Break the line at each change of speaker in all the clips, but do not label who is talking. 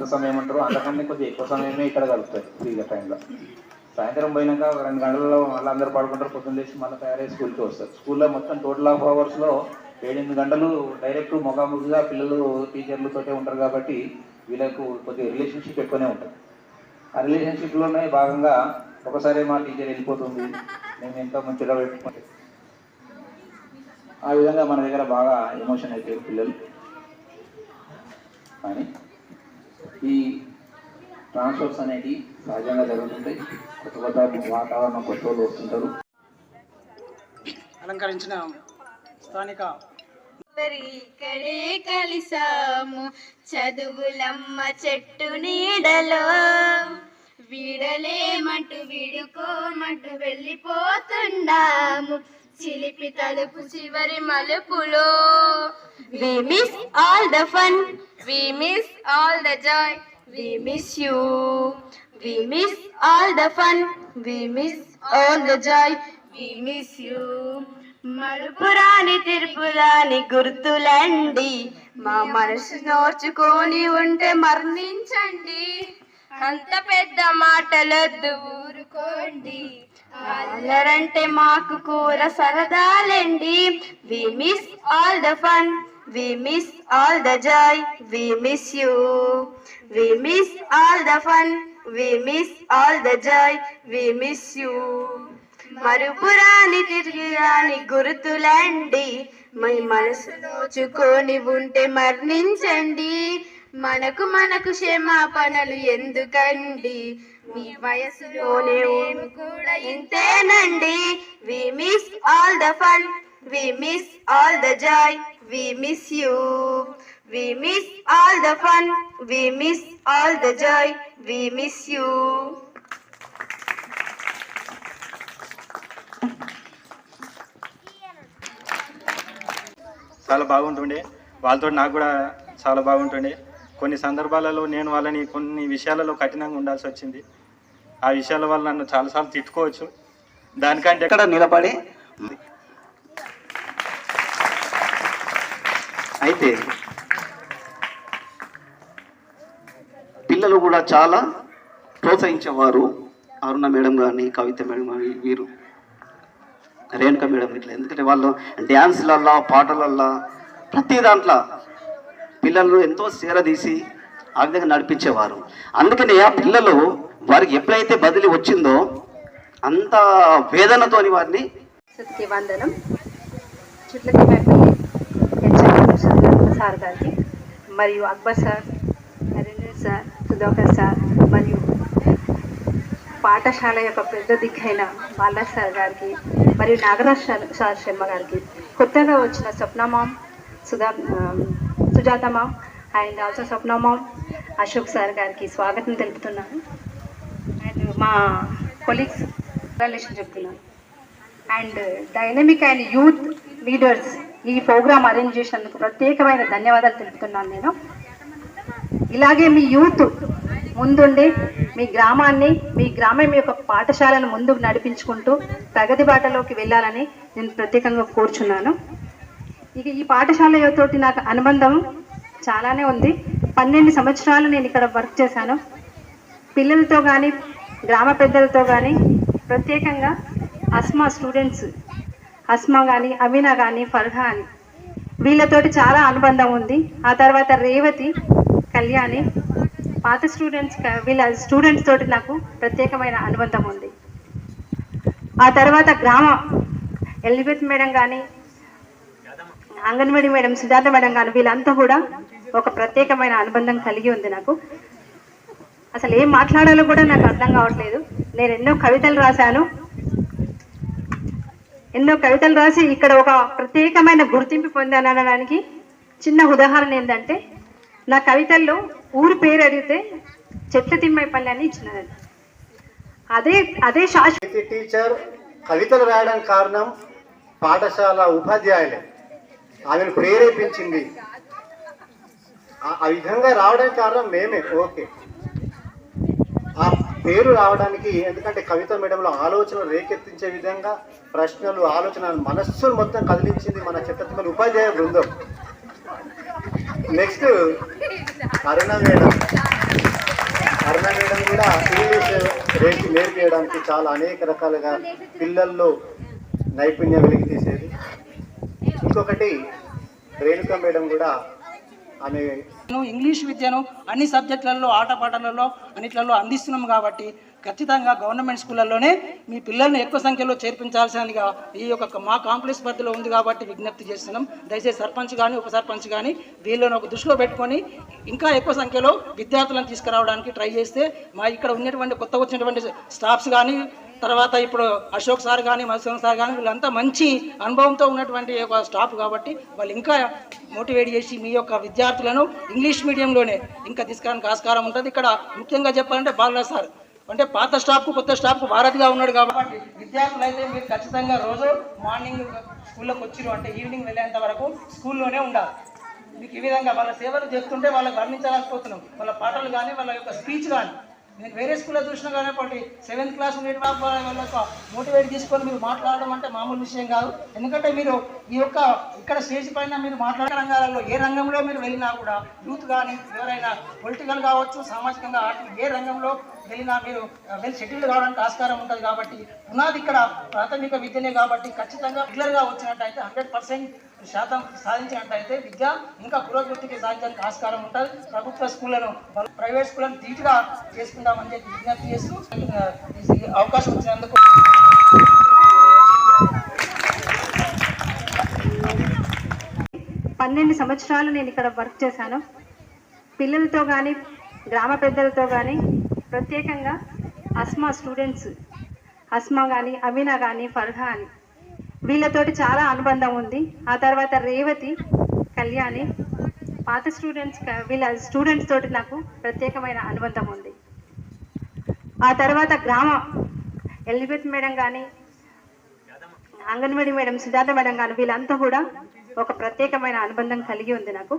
ఎంత సమయం అంటారో. అంతకన్నా కొంచెం ఎక్కువ సమయమే ఇక్కడ గడుపుతాయి ఫ్రీగా టైంలో. సాయంత్రం పోయినాక ఒక రెండు గంటల్లో మళ్ళీ అందరూ పడుకుంటారు. పొద్దున్న లేచి మళ్ళీ తయారై స్కూల్కి వస్తారు. స్కూల్లో మొత్తం టోటల్ ఆఫ్ అవర్స్లో ఏడెనిమిది గంటలు డైరెక్ట్ ముఖాముఖిగా పిల్లలు టీచర్లతోటే ఉంటారు కాబట్టి వీళ్ళకు కొద్దిగా రిలేషన్షిప్ ఎక్కువనే ఉంటుంది. ఆ రిలేషన్షిప్లోనే భాగంగా ఒకసారి మా టీచర్ వెళ్ళిపోతుంది. మేము ఎంతో మంచిగా పెట్టుకుంటే ఆ విధంగా మన దగ్గర బాగా ఎమోషన్ అయిపోయారు పిల్లలు. కానీ ఈ ట్రాన్స్ఫర్స్ అనేవి సహజంగా జరుగుతుంటాయి. కొత్త కొత్త వాతావరణం కొత్త వాళ్ళు వస్తుంటారు.
అలంకరించిన స్థానిక
ఇక్కడే కలిసాము. చదువులమ్మ చెట్టు నీడలో. వీడలేమంటూ వీడుకోమంటూ వెళ్ళిపోతున్నాము చిలిపి తలుపు చివరి మలుపులో. We miss all the fun we miss all the joy we miss you we miss all the fun we miss all the joy we miss you మరుపురాని తిరుపురాని గుర్తులండి. మా మనసు నోచుకొని ఉంటే మరణించండి. అంత పెద్ద మాటలొద్దు ఊరుకోండి. అల్లరంటే మాకు కూర సరదాలండి. We miss all the fun we miss all the joy we miss you we miss all the fun we miss all the joy, we miss you మరుపురాని తిరిగిరాని గుర్తులండి. మీ మనసు నోచుకొని ఉంటే మరణించండి. మనకు మనకు క్షమాపణలు ఎందుకండి? మీ వయసులోనే కూడా ఇంతేనండి. We miss all the fun we miss all the joy we miss you we miss all the fun we miss all the joy we miss you
చాలా బాగుంటుండే. వాళ్ళతో నాకు కూడా చాలా బాగుంటుండే. కొన్ని సందర్భాలలో నేను వాళ్ళని కొన్ని విషయాలలో కఠినంగా ఉండాల్సి వచ్చింది. ఆ విషయాల వల్ల నన్ను చాలాసార్లు తిట్టుకోవచ్చు. దానికంటే
ఎక్కడ నిలబడి పిల్లలు కూడా చాలా ప్రోత్సహించేవారు. అరుణ మేడం కానీ కవిత మేడం కానీ వీరు. రేణుక మేడం ఇట్లా. ఎందుకంటే వాళ్ళు డ్యాన్స్లల్లా పాటలల్లా ప్రతి దాంట్లో పిల్లలను ఎంతో తీసి ఆ విధంగా నడిపించేవారు. అందుకని ఆ పిల్లలు వారికి ఎప్పుడైతే బదిలీ వచ్చిందో అంత వేదనతోని వారిని
వందనం. సార్ గారికి మరియు Akbar sir Narendra sir Sudhakar sir మరియు పాఠశాల యొక్క పెద్ద దిక్కైన బాలా సార్ గారికి మరియు నాగరాజ్ సార్ సార్ శర్మ గారికి. కొత్తగా వచ్చిన Swapna ma'am Sudha Sujatha ma'am and also Swapna ma'am Ashok sir గారికి స్వాగతం తెలుపుతున్నాను. అండ్ మా కొలీగ్స్ రిలేషన్ చెప్తున్నాను. And dynamic and youth leaders ఈ ప్రోగ్రామ్ అరేంజ్ చేసినందుకు ప్రత్యేకమైన ధన్యవాదాలు తెలుపుతున్నాను నేను. ఇలాగే మీ యూత్ ముందుండి మీ గ్రామాన్ని మీ గ్రామం యొక్క పాఠశాలను ముందుకు నడిపించుకుంటూ ప్రగతి బాటలోకి వెళ్ళాలని నేను ప్రత్యేకంగా కోరుచున్నాను. ఇక ఈ పాఠశాల తోటి నాకు అనుబంధం చాలానే ఉంది. పన్నెండు సంవత్సరాలు నేను ఇక్కడ వర్క్ చేశాను. పిల్లలతో కానీ గ్రామ పెద్దలతో కానీ ప్రత్యేకంగా అస్మా స్టూడెంట్స్ అస్మా కానీ అమీనా కానీ ఫర్హా అని వీళ్ళతోటి చాలా అనుబంధం ఉంది. ఆ తర్వాత రేవతి కళ్యాణి పాత స్టూడెంట్స్ వీళ్ళ స్టూడెంట్స్ తోటి నాకు ప్రత్యేకమైన అనుబంధం ఉంది. ఆ తర్వాత గ్రామ ఎలిజబెత్ మేడం కానీ అంగన్వాడీ మేడం సుజాత మేడం కానీ వీళ్ళంతా కూడా ఒక ప్రత్యేకమైన అనుబంధం కలిగి ఉంది నాకు. అసలు ఏం మాట్లాడాలో కూడా నాకు అర్థం కావట్లేదు. నేను ఎన్నో కవితలు రాశాను. ఎన్నో కవితలు రాసి ఇక్కడ ఒక ప్రత్యేకమైన గుర్తింపు పొందాను అనడానికి చిన్న ఉదాహరణ ఏంటంటే నా కవితల్లో ఊరి పేరు అడిగితే చెట్ల తిమ్మైపల్లి అని ఇచ్చినది. అదే అదే శాశ్వత
టీచర్ కవితలు రాయడం కారణం పాఠశాల ఉపాధ్యాయులే. ఆమెను ప్రేరేపించింది. ఆ- విధంగా రావడానికి కారణం మేమే ఓకే. ఆ పేరు రావడానికి ఎందుకంటే కవిత మేడంలో ఆలోచనలు రేకెత్తించే విధంగా ప్రశ్నలు ఆలోచన మనస్సును మొత్తం కదిలించింది మన చిత్తతిమల ఉపాధ్యాయ బృందం. Next Aruna madam Aruna madam కూడా ఇంగ్లీష్ రేట్ నేర్పించడానికి చాలా అనేక రకాలుగా పిల్లల్లో నైపుణ్యం వెలికి తీసేది ఇంకొకటి రేణుక మేడం కూడా ఆమె
ఇంగ్లీష్ విద్యను అన్ని సబ్జెక్టులలో ఆటపాటలలో అన్నిట్లలో అందిస్తున్నాం కాబట్టి ఖచ్చితంగా గవర్నమెంట్ స్కూళ్ళల్లోనే మీ పిల్లల్ని ఎక్కువ సంఖ్యలో చేర్పించాల్సిందిగా ఈ యొక్క మా కాంప్లెక్స్ పరిధిలో ఉంది కాబట్టి విజ్ఞప్తి చేస్తున్నాం. దయచేసి సర్పంచ్ కానీ ఉప సర్పంచ్ కానీ వీళ్ళని ఒక దృష్టిలో పెట్టుకొని ఇంకా ఎక్కువ సంఖ్యలో విద్యార్థులను తీసుకురావడానికి ట్రై చేస్తే మా ఇక్కడ ఉన్నటువంటి కొత్త వచ్చినటువంటి స్టాఫ్స్ కానీ తర్వాత ఇప్పుడు అశోక్ సార్ కానీ మధుసూదన్ సార్ కానీ వీళ్ళంతా మంచి అనుభవంతో ఉన్నటువంటి ఒక స్టాఫ్ కాబట్టి వాళ్ళు ఇంకా మోటివేట్ చేసి మీ యొక్క విద్యార్థులను ఇంగ్లీష్ మీడియంలోనే ఇంకా తీసుకోవడానికి ఆస్కారం ఉంటుంది. ఇక్కడ ముఖ్యంగా చెప్పాలంటే బాలరాజ్ సార్. అంటే పాత స్టాఫ్కు కొత్త స్టాఫ్కు వారధిగా ఉన్నాడు కాబట్టి విద్యార్థులు అయితే మీరు ఖచ్చితంగా రోజు మార్నింగ్ స్కూల్లోకి వచ్చిరు అంటే ఈవినింగ్ వెళ్ళేంత వరకు స్కూల్లోనే ఉండాలి. మీకు ఈ విధంగా వాళ్ళ సేవలు చేస్తుంటే వాళ్ళకి వర్ణించలేకపోతున్నాం వాళ్ళ పాటలు కానీ వాళ్ళ యొక్క స్పీచ్ కానీ నేను వేరే స్కూల్లో చూసినా కానీ ఒకటి సెవెంత్ క్లాస్ ఉండేటి వాళ్ళ మోటివేట్ తీసుకొని మీరు మాట్లాడడం అంటే మామూలు విషయం కాదు. ఎందుకంటే మీరు ఈ యొక్క ఇక్కడ స్టేజ్ పైన మీరు మాట్లాడే రంగాలలో ఏ రంగంలో మీరు వెళ్ళినా కూడా యూత్ కానీ ఎవరైనా పొలిటికల్ కావచ్చు సామాజికంగా ఆర్థిక ఏ రంగంలో వెళ్ళినా మీరు వెల్ సెటిల్డ్ కావడానికి ఆస్కారం ఉంటుంది కాబట్టి పునాది ఇక్కడ ప్రాథమిక విద్యనే కాబట్టి ఖచ్చితంగా రెగ్యులర్గా వచ్చినట్టయితే హండ్రెడ్ పర్సెంట్ శాతం సాధించినట్టయితే విద్య ఇంకా పురోభివృద్ధికి సాధించడానికి ఆస్కారం ఉంటుంది. ప్రభుత్వ స్కూళ్ళను ప్రైవేట్ స్కూళ్ళను ధీటుగా చేసుకుందామని చెప్పి విజ్ఞప్తి చేస్తూ అవకాశం ఇచ్చినందుకు
పన్నెండు సంవత్సరాలు నేను ఇక్కడ వర్క్ చేశాను. పిల్లలతో కానీ గ్రామ పెద్దలతో కానీ ప్రత్యేకంగా అస్మా స్టూడెంట్స్ అస్మా కానీ అమీనా కానీ ఫర్హా అని వీళ్ళతోటి చాలా అనుబంధం ఉంది. ఆ తర్వాత రేవతి కళ్యాణి పాత స్టూడెంట్స్ వీళ్ళ స్టూడెంట్స్ తోటి నాకు ప్రత్యేకమైన అనుబంధం ఉంది. ఆ తర్వాత గ్రామ ఎలిజబెత్ మేడం కానీ అంగన్వాడీ మేడం సుజాత మేడం కానీ వీళ్ళంతా కూడా ఒక ప్రత్యేకమైన అనుబంధం కలిగి ఉంది నాకు.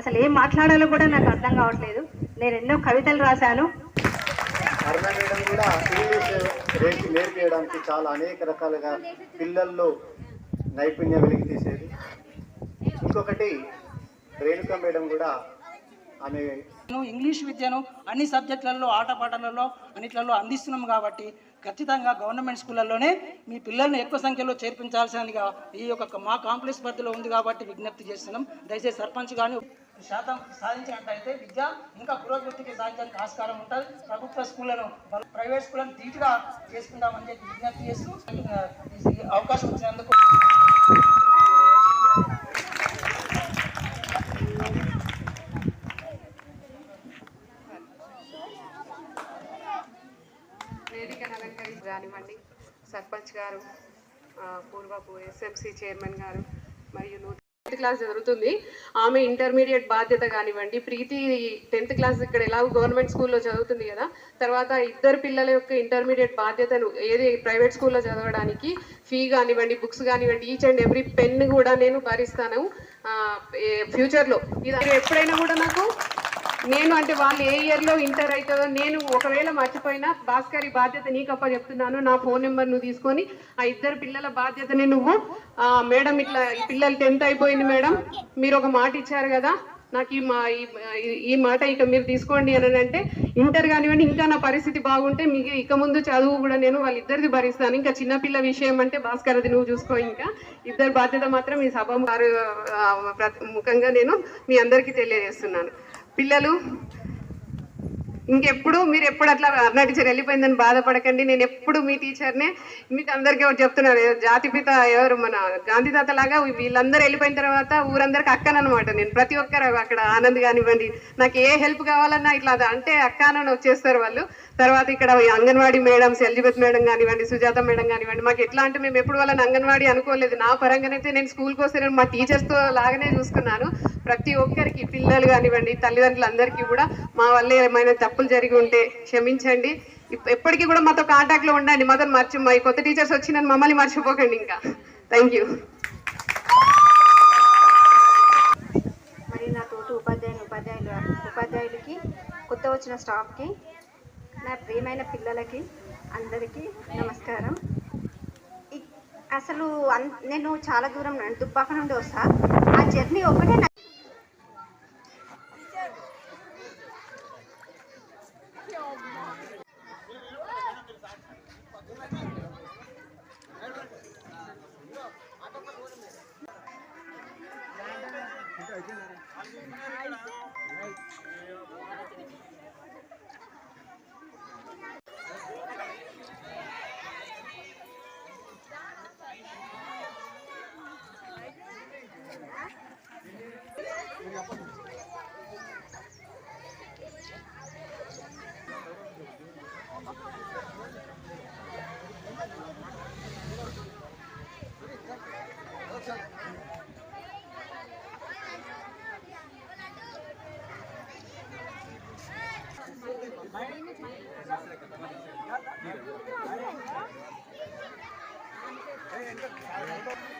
అసలు ఏం మాట్లాడాలో కూడా నాకు అర్థం కావట్లేదు. నేను ఎన్నో కవితలు రాశాను.
అరుణ మేడం కూడా ఇంగ్లీష్ రేపు నేర్పించడానికి చాలా అనేక రకాలుగా పిల్లల్లో నైపుణ్యం వెలికి తీసేది ఇంకొకటి రేణుక మేడం కూడా ఆమె
నేను ఇంగ్లీష్ విద్యను అన్ని సబ్జెక్టులలో ఆటపాటలలో అన్నిట్లలో అందిస్తున్నాం కాబట్టి ఖచ్చితంగా గవర్నమెంట్ స్కూళ్ళల్లోనే మీ పిల్లల్ని ఎక్కువ సంఖ్యలో చేర్పించాల్సిందిగా ఈ యొక్క మా కాంప్లెక్స్ పరిధిలో ఉంది కాబట్టి విజ్ఞప్తి చేస్తున్నాం. దయచేసి సర్పంచ్ కానీ శాతం సాధించినట్టయితే విద్య ఇంకా పురోగతికి సాధించడానికి ఆస్కారం ఉంటుంది. ప్రభుత్వ స్కూళ్ళను ప్రైవేట్ స్కూళ్ళను ధీటుగా చేసుకుందామని చెప్పి విజ్ఞప్తి చేస్తూ అవకాశం ఇచ్చినందుకు
వేదికను అలంకరించి రానివ్వండి. సర్పంచ్ గారు పూర్వపు ఎస్ఎంసీ చైర్మన్ గారు మరియు నూతన క్లాస్ జరుగుతుంది. ఆమె ఇంటర్మీడియట్ బాధ్యత కానివ్వండి ప్రీతి టెన్త్ క్లాస్ ఇక్కడ ఎలాగో గవర్నమెంట్ స్కూల్లో చదువుతుంది కదా తర్వాత ఇద్దరు పిల్లల యొక్క ఇంటర్మీడియట్ బాధ్యతను ఏది ప్రైవేట్ స్కూల్లో చదవడానికి ఫీ కానివ్వండి బుక్స్ కానివ్వండి ఈచ్ అండ్ ఎవ్రీ పెన్ కూడా నేను భరిస్తాను. ఫ్యూచర్లో ఇది ఎప్పుడైనా కూడా నాకు నేను అంటే వాళ్ళు ఏ ఇయర్లో ఇంటర్ అవుతుందో నేను ఒకవేళ మర్చిపోయినా భాస్కర్ బాధ్యత నీకు అప్ప చెప్తున్నాను నా ఫోన్ నెంబర్ నువ్వు తీసుకొని ఆ ఇద్దరు పిల్లల బాధ్యతని నువ్వు మేడం ఇట్లా ఈ పిల్లలు టెన్త్ అయిపోయింది మేడం మీరు ఒక మాట ఇచ్చారు కదా నాకు ఈ మా ఈ- ఈ- మాట ఇక మీరు తీసుకోండి అని అంటే ఇంటర్ కానివ్వండి ఇంకా నా పరిస్థితి బాగుంటే మీకు ఇక ముందు చదువు కూడా నేను వాళ్ళిద్దరిది భరిస్తాను. ఇంకా చిన్నపిల్ల విషయం అంటే భాస్కర్ అది నువ్వు చూసుకో ఇంకా. ఇద్దరు బాధ్యత మాత్రం ఈ సభ ముఖంగా నేను మీ అందరికీ తెలియజేస్తున్నాను. పిల్లలు ఇంకెప్పుడు మీరు ఎప్పుడు అట్లా అరుణ టీచర్ వెళ్ళిపోయిందని బాధపడకండి. నేను ఎప్పుడు మీ టీచర్నే మీకు అందరికీ ఒకటి చెప్తున్నాను. జాతిపిత ఎవరు? మన గాంధీ తాత లాగా వీళ్ళందరూ వెళ్ళిపోయిన తర్వాత ఊరందరికి అక్కనమాట నేను ప్రతి ఒక్కరు అక్కడ ఆనంద్ కానివ్వండి నాకు ఏ హెల్ప్ కావాలన్నా ఇట్లా అది. అంటే అక్క వచ్చేస్తారు వాళ్ళు. తర్వాత ఇక్కడ అంగన్వాడీ మేడమ్స్ ఎలిజబెత్ మేడం కానివ్వండి సుజాత మేడం కానివ్వండి మాకు ఎట్లా అంటే మేము ఎప్పుడు వాళ్ళని అంగన్వాడీ అనుకోలేదు. నా పరంగానైతే నేను స్కూల్కి వస్తే నేను మా టీచర్స్తో లాగానే చూసుకున్నాను. ప్రతి ఒక్కరికి పిల్లలు కానివ్వండి తల్లిదండ్రులు అందరికీ కూడా మా వల్ల ఏమైనా తప్పులు జరిగి ఉంటే క్షమించండి. ఎప్పటికీ కూడా మాతో కాంటాక్ట్లో ఉండండి. మాతో మర్చి మా కొత్త టీచర్స్ వచ్చిన మమ్మల్ని మర్చిపోకండి ఇంకా. థ్యాంక్ యూ
మరి నా తోటి ఉపాధ్యాయులు ఉపాధ్యాయులు ఉపాధ్యాయులకి కొత్త వచ్చిన స్టాఫ్కి నా ప్రియమైన పిల్లలకి అందరికీ నమస్కారం. అసలు అన్- నేను చాలా దూరం నుండి దుబ్బాక నుండి వస్తా. ఆ జర్నీ ఒకటే Happy Thank you.